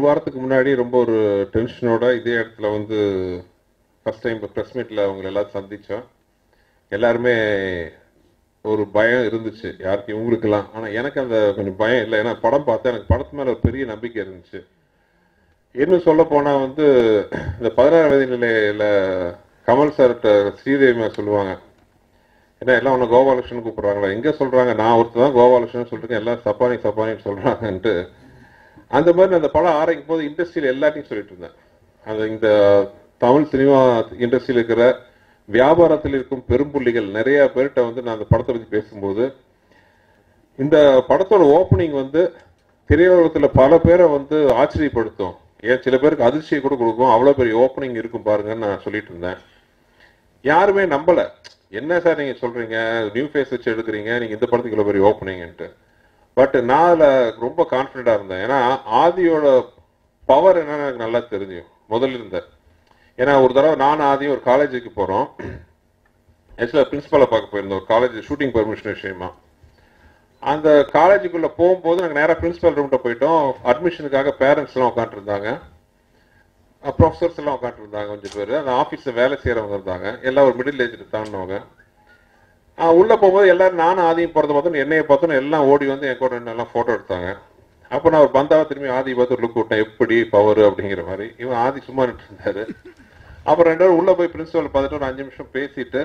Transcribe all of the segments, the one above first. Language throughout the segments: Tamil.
ஒரு வாரத்துக்கு முன்னாடி ரொம்ப ஒரு டென்ஷனோட இதே இடத்துல வந்து ஃபர்ஸ்ட் டைம் இப்போ ப்ரெஸ் மீட்டில் அவங்க எல்லாரும் சந்தித்தோம் எல்லாருமே ஒரு பயம் இருந்துச்சு. யாருக்கு? இவங்களுக்கெல்லாம். ஆனால் எனக்கு அந்த கொஞ்சம் பயம் இல்லை. ஏன்னா படம் பார்த்தா எனக்கு படத்து மேலே ஒரு பெரிய நம்பிக்கை இருந்துச்சு. இன்னும் சொல்ல போனால் வந்து இந்த பதினாறு வயது நிலையில் கமல் சார்கிட்ட ஸ்ரீதேவி சொல்லுவாங்க. ஏன்னா எல்லாம் ஒன்று கோபாலகிருஷ்ணன் கூப்பிட்றாங்களா. எங்கே சொல்கிறாங்க நான் ஒருத்தர் தான் கோபாலகிருஷ்ணன் சொல்லிருக்கேன். எல்லாம் சப்பானி சப்பானின்னு சொல்கிறாங்கன்ட்டு அந்த மாதிரி நான் அந்த படம் ஆரம்பிக்கும் போது இண்டஸ்ட்ரியில் எல்லாத்தையும் சொல்லிட்டு இருந்தேன். அந்த இந்த தமிழ் சினிமா இண்டஸ்ட்ரியில் இருக்கிற வியாபாரத்தில் இருக்கும் பெரும்புள்ளிகள் நிறைய பேர்கிட்ட வந்து நான் அந்த படத்தை பற்றி பேசும்போது இந்த படத்தோட ஓப்பனிங் வந்து திரையுலகத்தில் பல பேரை வந்து ஆச்சரியப்படுத்தும். ஏன் சில பேருக்கு அதிர்ச்சியை கூட கொடுக்கும். அவ்வளோ பெரிய ஓப்பனிங் இருக்கும் பாருங்கன்னு நான் சொல்லிட்டு இருந்தேன். யாருமே நம்பலை. என்ன சார் நீங்கள் சொல்கிறீங்க நியூ ஃபேஸ் வச்சு எடுக்கிறீங்க. நீங்கள் இந்த படத்துக்கு இவ்வளோ பெரிய ஓப்பனிங்ன்ட்டு பட் நான் அதில் ரொம்ப கான்பிடண்டா இருந்தேன். ஏன்னா ஆதியோட பவர் என்னன்னு எனக்கு நல்லா தெரிஞ்சு முதல்ல இருந்த. ஏன்னா ஒரு தடவை நான் ஆதியும் ஒரு காலேஜுக்கு போகிறோம் ஆக்சுவலாக பிரின்ஸிபலை பார்க்க போயிருந்தோம். ஒரு காலேஜ் ஷூட்டிங் பெர்மிஷன் விஷயமா. அந்த காலேஜுக்குள்ளே போகும்போது நாங்கள் நேராக பிரின்ஸிபல் ரூம்கிட்ட போயிட்டோம். அட்மிஷனுக்காக பேரண்ட்ஸ்லாம் உட்காந்துருந்தாங்க ப்ரொஃபஸர்ஸ் எல்லாம் உட்காந்துருந்தாங்க கொஞ்சம் பேர். அந்த ஆஃபீஸில் வேலை செய்கிறவங்க இருந்தாங்க. எல்லாம் ஒரு மிடில் ஏஜ் தாண்டினவங்க. உள்ள போகும்போது எல்லாரும் நானும் ஆதியும் பிறந்த பார்த்தோன்னு என்னைய பார்த்தோன்னு எல்லாம் ஓடி வந்து என் கூட எல்லாம் ஃபோட்டோ எடுத்தாங்க. அப்போ நான் ஒரு பந்தாவை திரும்பி ஆதி பார்த்து ஒரு லுக் விட்டேன். எப்படி பவர் அப்படிங்கிற மாதிரி. இவன் ஆதி சும்மா இருந்தாரு அப்புறம் ரெண்டு பேரும் உள்ள போய் பிரின்சிபல் பார்த்துட்டு ஒரு அஞ்சு நிமிஷம் பேசிட்டு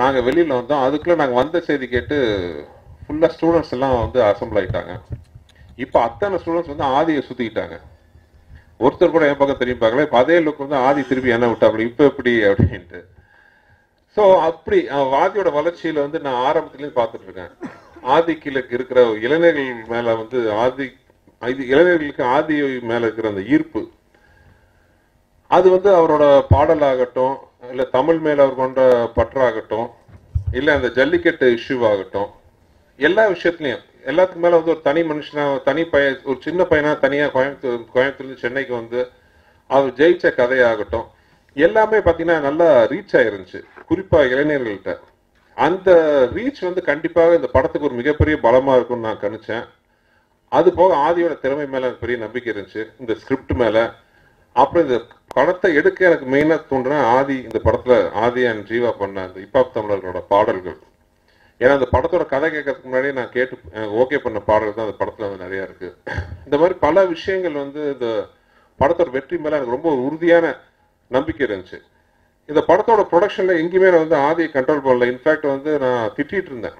நாங்க வெளியில வந்தோம். அதுக்குள்ள நாங்க வந்த செய்தி கேட்டு ஃபுல்லா ஸ்டூடெண்ட்ஸ் எல்லாம் வந்து அசம்பிள் ஆயிட்டாங்க. இப்போ அத்தனை ஸ்டூடெண்ட்ஸ் வந்து ஆதியை சுத்திக்கிட்டாங்க. ஒருத்தர் கூட என் பக்கம் திரும்பி பார்க்கல. இப்போ அதே லுக் வந்து ஆதி திருப்பி என்ன விட்டாப்புல. இப்போ எப்படி அப்படின்ட்டு. ஸோ அப்படி வாதியோட வளர்ச்சியில வந்து நான் ஆரம்பத்துலேருந்து பார்த்துட்டு இருக்கேன் ஆதிக்கு இருக்கிற இளைஞர்கள் மேல வந்து ஆதி இது இளைஞர்களுக்கு ஆதி மேல இருக்கிற அந்த ஈர்ப்பு. அது வந்து அவரோட பாடலாகட்டும் இல்ல தமிழ் மேல அவர் கொண்ட பற்றாகட்டும் இல்ல அந்த ஜல்லிக்கட்டு இஷ்யூ ஆகட்டும் எல்லா விஷயத்துலயும் எல்லாத்துக்கு மேல வந்து ஒரு தனி மனுஷனா தனி பையன் ஒரு சின்ன பையனா தனியா கோயம்புத்தூர் கோயம்புத்தூர்லேருந்து சென்னைக்கு வந்து அவர் ஜெயிச்ச கதையாகட்டும் எல்லாமே பார்த்தீங்கன்னா நல்லா ரீச் ஆயிருந்துச்சு. குறிப்பாக இளைஞர்கள்ட்ட. அந்த ரீச் வந்து கண்டிப்பாக இந்த படத்துக்கு ஒரு மிகப்பெரிய பலமாக இருக்கும்னு நான் கணிச்சேன். அது போக ஆதியோட திறமை மேலே எனக்கு பெரிய நம்பிக்கை இருந்துச்சு. இந்த ஸ்கிரிப்ட் மேலே. அப்புறம் இந்த படத்தை எடுக்க எனக்கு மெயினாக தோன்றுன ஆதி இந்த படத்தில் ஆதி அண்ட் ஜீவா பண்ண அந்த இப்பாப் தமிழர்களோட பாடல்கள். ஏன்னா அந்த படத்தோட கதை கேட்கறதுக்கு முன்னாடி நான் கேட்டு ஓகே பண்ண பாடல்கள் தான் அந்த படத்தில் வந்து நிறையா இருக்குது இந்த மாதிரி பல விஷயங்கள் வந்து இந்த படத்தோட வெற்றி மேலே எனக்கு ரொம்ப உறுதியான நம்பிக்கை இருந்துச்சு. இந்த படத்தோட ப்ரொடக்ஷனில் எங்கேயுமே நான் வந்து ஆதியை கண்ட்ரோல் பண்ணல. இன்ஃபேக்ட் வந்து நான் திட்டிகிட்டு இருந்தேன்.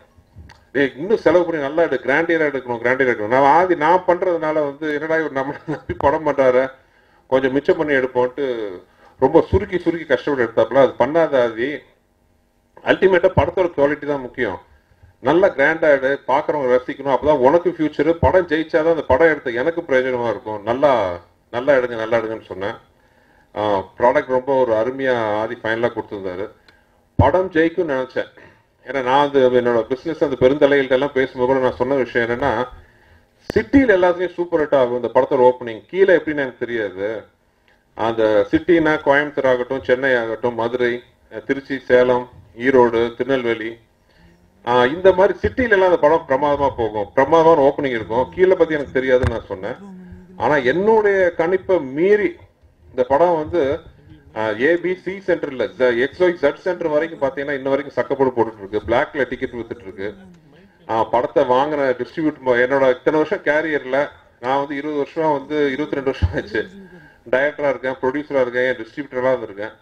டே இன்னும் செலவு பண்ணி நல்லா எடு கிராண்டியராக எடுக்கணும் கிராண்டியராக எடுக்கணும். நான் ஆதி நான் பண்ணுறதுனால வந்து என்னடா இவர் நம்ம நம்பி படம் பண்ணுறாரு கொஞ்சம் மிச்சம் பண்ணி எடுப்போன்ட்டு ரொம்ப சுருக்கி சுருக்கி கஷ்டப்பட்டு எடுத்தாப்புல. அது பண்ணாத ஆதி. அல்டிமேட்டாக படத்தோட குவாலிட்டி தான் முக்கியம். நல்லா கிராண்டாக எடு பார்க்குறவங்க ரசிக்கணும். அப்பதான் உனக்கு ஃப்யூச்சரு படம் ஜெயிச்சாதான் அந்த படம் எடுத்த எனக்கு பிரயோஜனமாக இருக்கும். நல்லா நல்லா எடுங்க நல்லா எடுங்கன்னு சொன்னேன். ப்ராடக்ட் ரொம்ப ஒரு அருமையா ஆதி ஃபைனலா கொடுத்துருந்தாரு. படம் ஜெயிக்கும் நினைச்சேன். ஏன்னா நான் அது என்னோட பிசினஸ் அந்த பெருந்தலைகள்ட்ட எல்லாம் பேசும்போது கூட நான் சொன்ன விஷயம் என்னன்னா சிட்டியில் எல்லாத்துலேயும் சூப்பர் ஹிட் ஆகும். இந்த படத்தோட ஓப்பனிங் கீழே எப்படின்னு எனக்கு தெரியாது. அந்த சிட்டினா கோயம்புத்தூர் ஆகட்டும் சென்னை ஆகட்டும் மதுரை திருச்சி சேலம் ஈரோடு திருநெல்வேலி. இந்த மாதிரி சிட்டில எல்லாம் அந்த படம் பிரமாதமா போகும். பிரமாதமான ஓப்பனிங் இருக்கும். கீழே பத்தி எனக்கு தெரியாதுன்னு நான் சொன்னேன். ஆனா என்னுடைய கணிப்பை மீறி இந்த படம் வந்து ஏபி சி சென்டர்ல எக்ஸ் ஒய் ஜெட் சென்டர் வரைக்கும் பாத்தீங்கன்னா இன்ன வரைக்கும் சக்கப்போடு போட்டுட்டு இருக்கு பிளாக்ல டிக்கெட் வித்துட்டு இருக்கு படத்தை வாங்கின டிஸ்ட்ரிபியூட் என்னோட இத்தனை வருஷம் கேரியர்ல நான் வந்து இருபது வருஷம் வந்து இருபத்தி ரெண்டு வருஷம் ஆச்சு. டைரக்டரா இருக்கேன் ப்ரொடியூசரா இருக்கேன் டிஸ்ட்ரிபியூட்டரா இருந்திருக்கேன்.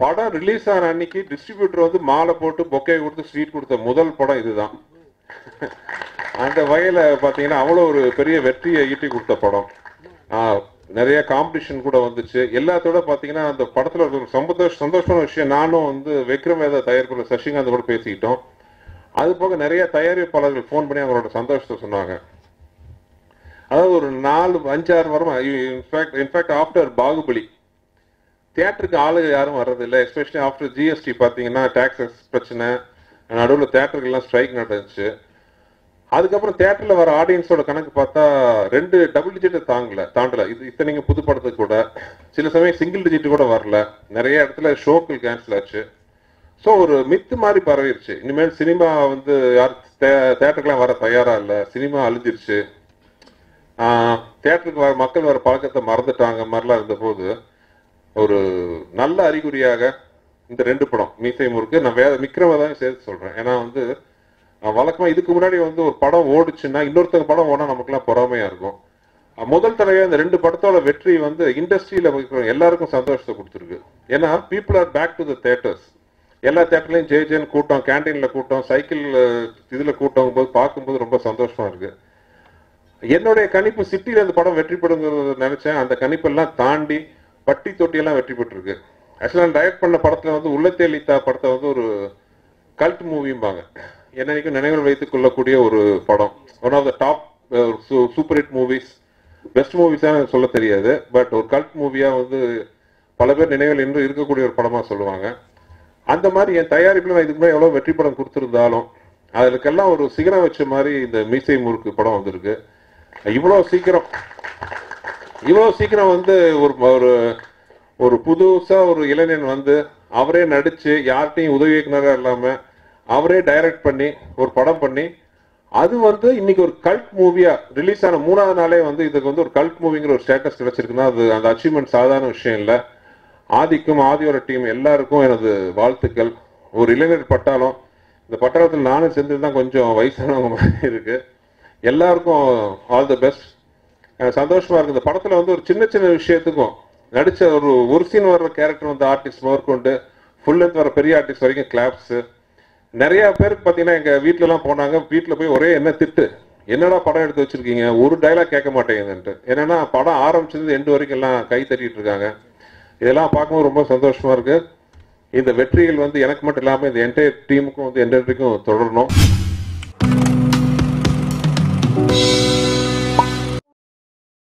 படம் ரிலீஸ் ஆன அன்னைக்கு டிஸ்ட்ரிபியூட்டர் வந்து மாலை போட்டு பொக்கே கொடுத்து ஸ்வீட் கொடுத்த முதல் படம் இதுதான். அந்த வகையில பாத்தீங்கன்னா அவ்வளவு ஒரு பெரிய வெற்றியை ஈட்டி கொடுத்த படம். நிறைய காம்படிஷன் கூட வந்துச்சு. எல்லாத்தோட பார்த்தீங்கன்னா அந்த படத்துல ஒரு சந்தோஷ சந்தோஷமான விஷயம் நானும் வந்து விக்ரம் வேத தயாரிப்பு சசிகாந்த் கூட பேசிக்கிட்டோம். அது போக நிறைய தயாரிப்பாளர்கள் ஃபோன் பண்ணி அவங்களோட சந்தோஷத்தை சொன்னாங்க. அதாவது ஒரு நாலு அஞ்சாறு வாரம் இன்ஃபேக்ட் இன்ஃபேக்ட் ஆஃப்டர் பாகுபலி. தியேட்டருக்கு ஆளுங்க யாரும் வர்றதில்லை. எஸ்பெஷலி ஆஃப்டர் ஜிஎஸ்டி பார்த்தீங்கன்னா டேக்ஸஸ் பிரச்சனை நடுவில் தேட்டருக்கெல்லாம் ஸ்ட்ரைக் நடந்துச்சு. அதுக்கப்புறம் தேட்டர்ல வர ஆடியன்ஸோட கணக்கு பார்த்தா ரெண்டு டபுள் டிஜிட்டை தாங்கல தாண்டல. இது இத்தனைங்க புது படத்துக்கு கூட. சில சமயம் சிங்கிள் டிஜிட் கூட வரல. நிறைய இடத்துல ஷோக்கள் கேன்சல் ஆச்சு. ஸோ ஒரு மித்து மாதிரி பரவிருச்சு. இனிமேல் சினிமா வந்து யார் தேட்டருக்குலாம் வர தயாரா இல்லை. சினிமா அழிஞ்சிருச்சு. தேட்டருக்கு வர மக்கள் வர பழக்கத்தை மறந்துட்டாங்க மாதிரிலாம் இருந்தபோது ஒரு நல்ல அறிகுறியாக இந்த ரெண்டு படம் மீசை முறுக்கு நான் வேற விக்ரம தான் சேர்த்து சொல்றேன். ஏன்னா வந்து வழக்கமா இதுக்கு முன்னாடி வந்து ஒரு படம் ஓடுச்சுன்னா இன்னொருத்தங்க படம் ஓடா நமக்குலாம் பொறாமையா இருக்கும். முதல் தடவையா இந்த ரெண்டு படத்தோட வெற்றி வந்து இண்டஸ்ட்ரியில எல்லாருக்கும் சந்தோஷத்தை கொடுத்துருக்கு. ஏன்னா people are back to the theatres எல்லா தேட்டர்லயும் ஜே ஜேன்னு கூட்டம் கேன்டீன்ல கூட்டம் சைக்கிள் இதுல கூட்டம் போது பார்க்கும்போது ரொம்ப சந்தோஷமா இருக்கு. என்னுடைய கணிப்பு சிட்டியில இந்த படம் வெற்றி பெறுங்கிறத நினைச்சேன். அந்த கணிப்பெல்லாம் தாண்டி பட்டி தொட்டியெல்லாம் வெற்றி பெற்றிருக்கு. ஆக்சுவலா டைரக்ட் பண்ண படத்துல வந்து உள்ளத்தேலித்தா படத்தை வந்து ஒரு கல்ட் மூவிம்பாங்க என்னைக்கும் நினைவில் வைத்துக் கொள்ளக்கூடிய ஒரு படம். One of the top super hit movies best மூவிஸாக சொல்ல தெரியாது. பட் ஒரு கல்ட் மூவியாக வந்து பல பேர் நினைவில் இன்று இருக்கக்கூடிய ஒரு படமாக சொல்லுவாங்க. அந்த மாதிரி என் தயாரிப்பில் நான் இதுக்கு முன்னாடி எவ்வளவு வெற்றி படம் கொடுத்துருந்தாலும் அதுக்கெல்லாம் ஒரு சிகரம் வச்ச மாதிரி இந்த மீசை முறுக்கு படம் வந்திருக்கு. இவ்வளோ சீக்கிரம் இவ்வளோ சீக்கிரம் வந்து ஒரு ஒரு ஒரு புதுசாக ஒரு இளைஞன் வந்து அவரே நடித்து யார்கிட்டையும் உதவி இயக்குனராக இல்லாமல் அவரே டைரக்ட் பண்ணி ஒரு படம் பண்ணி அது வந்து இன்னைக்கு ஒரு கல்ட் மூவியா ரிலீஸ் ஆன மூணாவது நாளே வந்து இதுக்கு வந்து ஒரு கல்ட் மூவிங்கிற ஒரு ஸ்டேட்டஸ் கிடைச்சிருக்குன்னா அது அந்த அச்சீவ்மெண்ட் சாதாரண விஷயம் இல்லை. ஆதிக்கும் ஆதியோட டீம் எல்லாருக்கும் எனது வாழ்த்துக்கள். ஒரு இளைஞர் பட்டாளம். இந்த பட்டாளத்தில் நானும் சேர்ந்து தான் கொஞ்சம் வயசானவங்க மாதிரி இருக்கு. எல்லாருக்கும் ஆல் தி பெஸ்ட் சந்தோஷமா இருக்கு. இந்த படத்துல வந்து ஒரு சின்ன சின்ன விஷயத்துக்கும் நடிச்ச ஒரு ஒரு சீன் வர்ற கேரக்டர் வந்து ஆர்டிஸ்ட் முதற்கொண்டு ஃபுல் லென்த் வர பெரிய ஆர்டிஸ்ட் வரைக்கும் கிளாப்ஸ் நிறைய பேருக்கு பார்த்தீங்கன்னா எங்கள் வீட்டிலலாம் எல்லாம் போனாங்க. வீட்டில் போய் ஒரே என்ன திட்டு. என்னடா படம் எடுத்து வச்சிருக்கீங்க? ஒரு டைலாக் கேட்க மாட்டேங்குதுன்ட்டு. என்னன்னா படம் ஆரம்பிச்சது எண்டு வரைக்கும் எல்லாம் கை தட்டிட்டு இருக்காங்க. இதெல்லாம் பார்க்கும்போது ரொம்ப சந்தோஷமா இருக்கு. இந்த வெற்றிகள் வந்து எனக்கு மட்டும் இல்லாமல் இந்த என்டையர் டீமுக்கும் வந்து எந்த தொடரணும்.